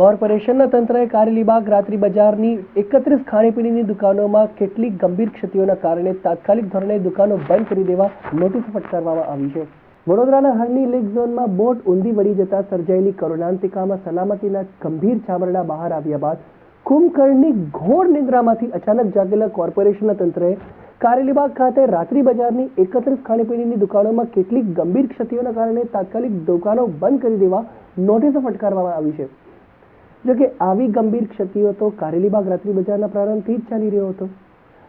કોર્પોરેશનના તંત્રએ કારેલીબાગ રાત્રિ બજારની એકત્રીસ ખાણીપીણીની દુકાનોમાં કેટલીક ગંભીર ક્ષતિઓના કારણે તાત્કાલિક ધોરણે દુકાનો બંધ કરી દેવા નોટિસ ફટકારવામાં આવી છે. વડોદરાના હરની લેક ઝોનમાં બોટ ઊંધી વળી જતા સર્જાયેલી કરુણાંતિકામાં સલામતીના ગંભીર છાબરડા બહાર આવ્યા બાદ કુંભકર્ણની ઘોર નિંદ્રામાંથી અચાનક જાગેલા કોર્પોરેશનના તંત્રએ કારેલીબાગ ખાતે રાત્રિ બજારની એકત્રીસ ખાણીપીણીની દુકાનોમાં કેટલીક ગંભીર ક્ષતિઓના કારણે તાત્કાલિક દુકાનો બંધ કરી દેવા નોટિસો ફટકારવામાં આવી છે. જોકે આવી ગંભીર ક્ષતિઓ તો કારેલીબાગ રાત્રિ બજારના પ્રારંભથી જ ચાલી રહ્યો હતો.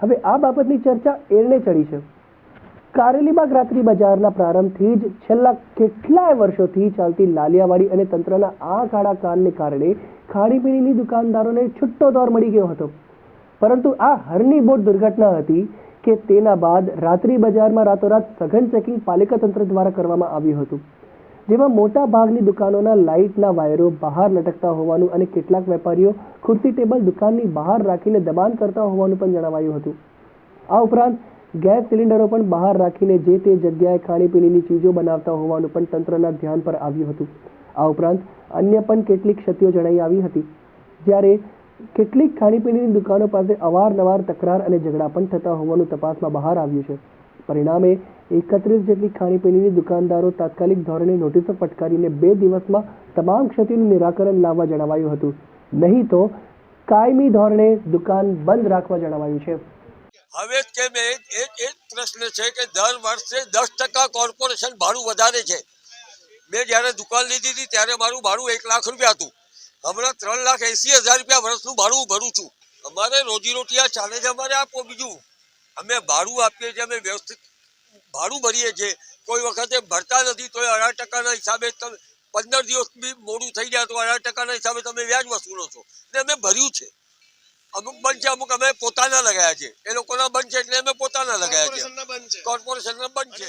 હવે આ બાબતની ચર્ચા એરણે ચડી છે. કારેલીબાગ રાત્રિ બજારના પ્રારંભથી જ છેલ્લા કેટલાય વર્ષોથી ચાલતી લાલિયાવાડી અને તંત્રના આ કાળા કાનને કારણે ખાણીપીણીની દુકાનદારોને છૂટ્ટો દોર મળી ગયો હતો. પરંતુ આ હરની બોટ દુર્ઘટના હતી કે તેના બાદ રાત્રિ બજારમાં રાતોરાત સઘન ચેકિંગ પાલિકા તંત્ર દ્વારા કરવામાં આવ્યું હતું. જેમાં મોટા ભાગની દુકાનોના લાઇટના વાયરો બહાર લટકતા હોવાનું અને કેટલાક વેપારીઓ ખુરશી ટેબલ દુકાનની બહાર રાખીને દબાણ કરતા હોવાનું પણ જણાવાયું હતું. આ ઉપરાંત, ગેસ સિલિન્ડરો પણ બહાર રાખીને જે તે જગ્યાએ ખાણીપીણીની ચીજો બનાવતા હોવાનું પણ તંત્રના ધ્યાન પર આવ્યું હતું. આ ઉપરાંત, અન્ય પણ કેટલીક ક્ષતિઓ જણાઈ આવી હતી. જ્યારે કેટલીક ખાણીપીણીની દુકાનો પાસે અવારનવાર તકરાર અને ઝઘડા પણ થતા હોવાનું તપાસમાં બહાર આવ્યું છે. પરિણામે એકત્રીસ જેટલી ખાણીપીણીની દુકાનદારો તાત્કાલિક ધોરણે નોટિસો ફટકારીને બે દિવસમાં તમામ ક્ષતિનું નિરાકરણ લાવવા જણાવાયું હતું. નહીં તો કાયમી ધોરણે દુકાન બંધ રાખવા જણાવાયું છે. હવે કેમ એક એ જ પ્રશ્ન છે કે દર વર્ષે દસ ટકા કોર્પોરેશન ભાડું વધારે છે. મેં જ્યારે દુકાન લીધી હતી ત્યારે મારું ભાડું એક લાખ રૂપિયા હતું. હમણાં ત્રણ લાખ એંસી હજાર રૂપિયા વર્ષનું ભાડું ભરું છું. અમારે રોજીરોટીયા ચાલે છે, અમારે આપો બીજું અમે ભાડું આપીએ છીએ અમે વ્યવસ્થિત ભાડું ભરીએ છીએ. કોઈ વખતે ભરતા નથી તો અઢાર ટકાના હિસાબે તમે પંદર દિવસ બી મોડું થઈ જાય તો અઢાર ટકાના હિસાબે તમે વ્યાજ વસૂલો છો. ને અમે ભર્યું છે. અમુક બંધ છે અમુક અમે પોતાના લગાયા છે. એ લોકોના બંધ છે એટલે અમે પોતાના લગાયા છે. કોર્પોરેશનના બંધ છે. કોર્પોરેશનના બંધ છે.